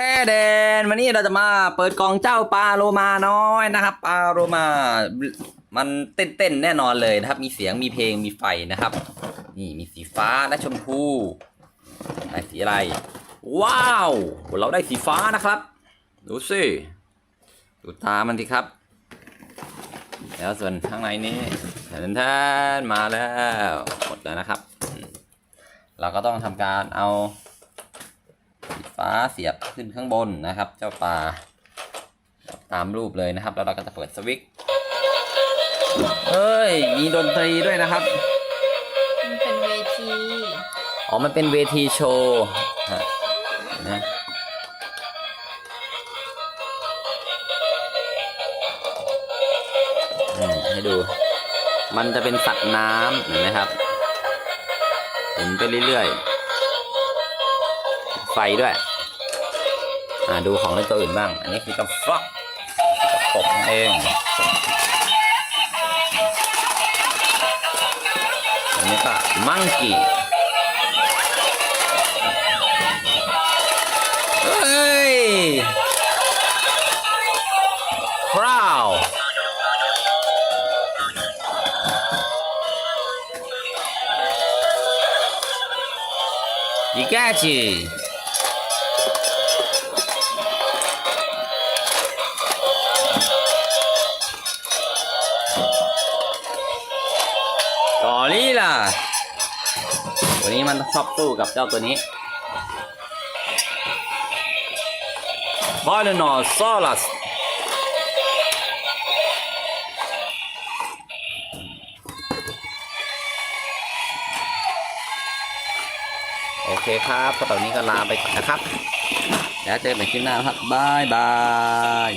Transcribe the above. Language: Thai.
แท้เดนวันนี้เราจะมาเปิดกล่องเจ้าปลาโลมาน้อยนะครับปลาโลมามันเต้นๆแน่นอนเลยนะครับ มีเสียงมีเพลงมีไฟนะครับ นี่มีสีฟ้าและชมพูได้สีอะไร ว้าว เราได้สีฟ้านะครับ ดูสิดูตามันสิครับ แล้วส่วนข้างในนี้แทนแทนมาแล้วหมดแล้วนะครับ เราก็ต้องทำการเอา ฟ้าเสียบขึ้นข้างบนนะครับ เจ้าปลาตามรูปเลยนะครับ แล้วเราก็จะเปิดสวิตช์เอ้ย มีดนตรีด้วยนะครับ มันเป็นเวที อ๋อ มันเป็นเวทีโชว์ฮะนะอืมให้ดู มันจะเป็นสัตว์น้ำเห็นไหมครับหมุนไปเรื่อยๆไฟด้วย อ่าดูของเล่นตัวอื่นบ้าง อันนี้คือกระฟอกกระปกเองอันนี้ก็มังกี้เฮ้ยคราวยิกา ตัวนี้มันชอบสู้กับเจ้าตัวนี้บา n นอซอลัสโอเคครับก็ตอนนี้ก็ลาไปก่อนนะครับ แล้วเจอกันใหม่คลิปหน้าครับบายบาย